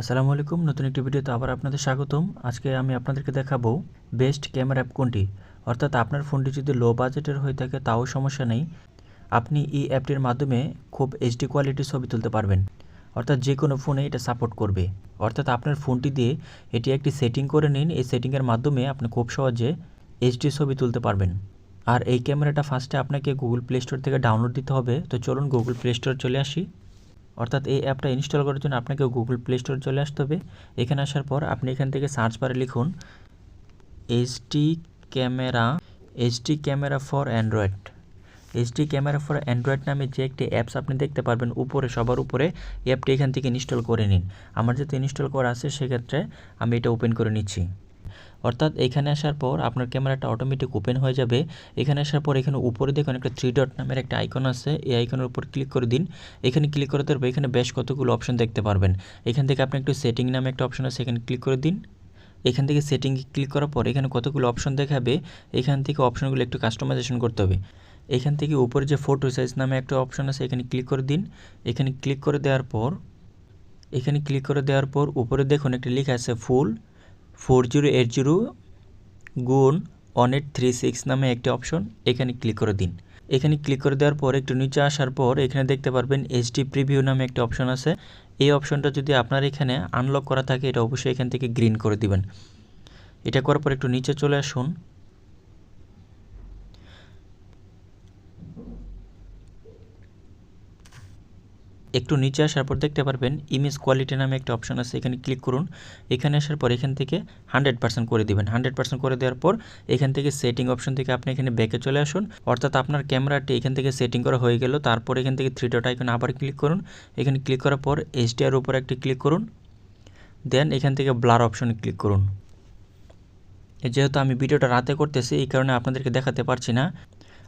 আসসালামু আলাইকুম, নতুন একটি ভিডিওতে আবার আপনাদের স্বাগতম। আজকে আমি আপনাদেরকে দেখাবো বেস্ট ক্যামেরা অ্যাপ কোনটি? অর্থাৎ আপনার ফোনটি যদি লো বাজেটের হয়ে থাকে তাও সমস্যা নেই। আপনি এই অ্যাপটির মাধ্যমে খুব এইচডি কোয়ালিটির ছবি তুলতে পারবেন। অর্থাৎ যে কোনো ফোনে এটা সাপোর্ট করবে। অর্থাৎ আপনার ফোনটি দিয়ে এটি একটি সেটিং করে নিন। এই সেটিংয়ের মাধ্যমে আপনি খুব সহজে এইচডি ছবি তুলতে পারবেন। আর এই ক্যামেরাটা ফার্স্টে আপনাকে গুগল প্লে স্টোর থেকে ডাউনলোড দিতে হবে। তো চলুন গুগল প্লে স্টোর চলে আসি। অর্থাৎ এই অ্যাপটা ইনস্টল করার জন্য আপনাকে গুগল প্লে স্টোর চলে আসতে হবে। এখানে আসার পর আপনি এখান থেকে সার্চ বারে লিখুন HD camera HD camera for Android HD camera for Android নামে যে একটি অ্যাপস আপনি দেখতে পারবেন উপরে, সবার উপরে অ্যাপটি এখান থেকে ইনস্টল করে নিন। আমার যাতে ইনস্টল করা আছে, সেক্ষেত্রে আমি এটা ওপেন করে নিচ্ছি। অর্থাৎ এখানে আসার পর আপনার ক্যামেরাটা অটোমেটিক ওপেন হয়ে যাবে। এখানে আসার পর এখানে উপরে দেখুন একটা থ্রি ডট নামের একটা আইকন আছে। এই আইকনের উপর ক্লিক করে দিন। এখানে ক্লিক করতে পারবে এখানে বেশ কতগুলো অপশন দেখতে পারবেন। এখান থেকে আপনি একটু সেটিং নামে একটা অপশন আছে, এখানে ক্লিক করে দিন। এখান থেকে সেটিং ক্লিক করার পর এখানে কতগুলো অপশন দেখাবে, এখান থেকে অপশনগুলো একটু কাস্টমাইজেশন করতে হবে। এখান থেকে উপরে যে ফটো সাইজ নামে একটা অপশন আছে, এখানে ক্লিক করে দিন। এখানে ক্লিক করে দেওয়ার পর, এখানে ক্লিক করে দেওয়ার পর উপরে দেখুন একটা লেখা আছে full four zero eight zero গুণ ওয়ান এইট থ্রি সিক্স নামে একটি অপশন, এখানে ক্লিক করে দিন। এখানে ক্লিক করে দেওয়ার পর একটু নিচে আসার পর এখানে দেখতে পারবেন এইচডি প্রিভিউ নামে একটি অপশন আছে। এই অপশনটা যদি আপনার এখানে আনলক করা থাকে, এটা অবশ্যই এখান থেকে গ্রিন করে দিবেন। এটা করার পর একটু নিচে চলে আসুন। একটু নিচে আসার পর দেখতে পারবেন ইমেজ কোয়ালিটি নামে একটা অপশন আছে, এখানে ক্লিক করুন। এখানে আসার পর এখান থেকে হান্ড্রেড পার্সেন্ট করে দিবেন। হান্ড্রেড পার্সেন্ট করে দেওয়ার পর এখান থেকে সেটিং অপশন থেকে আপনি এখানে ব্যাকে চলে আসুন। অর্থাৎ আপনার ক্যামেরাটি এখান থেকে সেটিং করা হয়ে গেল। তারপর এখান থেকে থ্রি ডট আইকন আবার ক্লিক করুন। এখানে ক্লিক করার পর এইচডিআর উপর একটি ক্লিক করুন। দেন এখান থেকে ব্লার অপশনে ক্লিক করুন। যেহেতু আমি ভিডিওটা রাতে করতেছি, এই কারণে আপনাদেরকে দেখাতে পারছি না।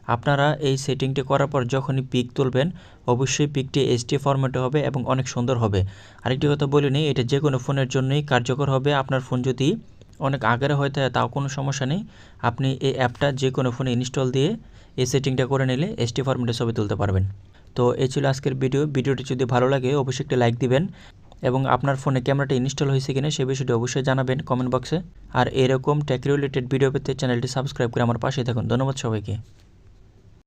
আপনারা এই সেটিংটি করার পর যখনই পিক তুলবেন, অবশ্যই পিকটি এইচডি ফরম্যাটে হবে এবং অনেক সুন্দর হবে। আরেকটি কথা বলে নিই, এটা যে কোনো ফোনের জন্যই কার্যকর হবে। আপনার ফোন যদি অনেক আগের হয়ে থাকে তাও কোনো সমস্যা নেই। আপনি এই অ্যাপটা যে কোনো ফোনে ইনস্টল দিয়ে এই সেটিংটা করে নিলে এইচডি ফরম্যাটে ছবি তুলতে পারবেন। তো এই ছিল আজকের ভিডিও। ভিডিওটি যদি ভালো লাগে, অবশ্যই একটি লাইক দিবেন এবং আপনার ফোনে ক্যামেরাটা ইনস্টল হয়েছে কিনা সে বিষয়টি অবশ্যই জানাবেন কমেন্ট বক্সে আর এরকম টেক রিলেটেড ভিডিও পেতে চ্যানেলটি সাবস্ক্রাইব করে আমার পাশে থাকুন। ধন্যবাদ সবাইকে।